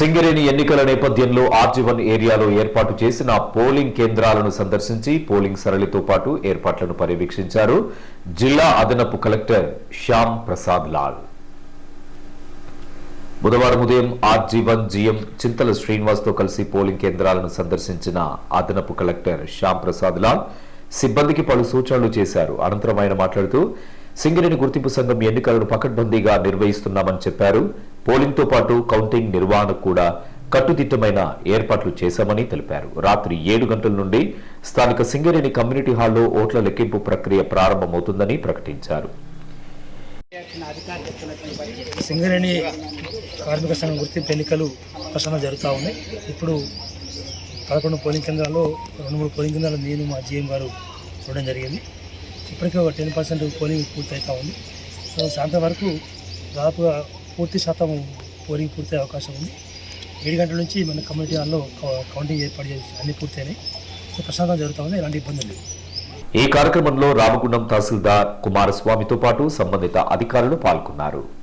సింగరేణి ఎన్నికల నేపథ్యంలో ఆర్జీవన్ ఏరియాలో ఏర్పాటు చేసిన పోలింగ్ కేంద్రాలను సందర్శించి పోలింగ్ సరళితో పాటు ఏర్పాట్లను పర్యవేక్షించారు జిల్లా అదనపు కలెక్టర్ శ్యామ్ ప్రసాద్ లాల్. బుధవారం ఉదయం ఆర్జీవన్ జీఎం చింతల శ్రీనివాస్తో కలిసి పోలింగ్ కేంద్రాలను సందర్శించిన అదనపు కలెక్టర్ శ్యామ్ ప్రసాద్ లాల్ సిబ్బందికి పలు సూచనలు చేశారు. అనంతరం ఆయన మాట్లాడుతూ సింగరేణి గుర్తింపు సంఘం ఎన్నికలను పకడ్బందీగా నిర్వహిస్తున్నామని చెప్పారు. పోలింగ్తో పాటు కౌంటింగ్ నిర్వహణకు కూడా కట్టుదిట్టమైన ఏర్పాట్లు చేశామని తెలిపారు. రాత్రి ఏడు గంటల నుండి స్థానిక సింగరేణి కమ్యూనిటీ హాల్లో ఓట్ల లెక్కింపు ప్రక్రియ ప్రారంభమవుతుందని ప్రకటించారు. సింగరేణి కార్మిక సంఘం గుర్తింపు ఎన్నికలు ప్రసన్న జరుగుతూ ఉన్నాయి ఇప్పుడు పదకొండు పోలింగ్ కేంద్రాల్లో రెండు మూడు పోలింగ్ కేంద్రాలు నేను మా జీఎం గారు చూడడం జరిగింది. ఇప్పటికే ఒక టెన్ పర్సెంట్ పోలింగ్ పూర్తవుతూ ఉంది. సాయంత్రం వరకు దాదాపుగా పూర్తి శాతం పోలింగ్ పూర్తి అవకాశం ఉంది. ఏడు గంటల నుంచి మన కమ్యూనిటీ హాల్లో కౌ- కౌంటింగ్ ఏర్పాటు చేసి అన్ని పూర్తయినాయి. సో ప్రశాంతం జరుగుతూ ఉంది ఎలాంటి ఇబ్బంది లేదు ఈ కార్యక్రమంలో రామగుండం తహసీల్దార్ కుమారస్వామితో పాటు సంబంధిత అధికారులు పాల్గొన్నారు.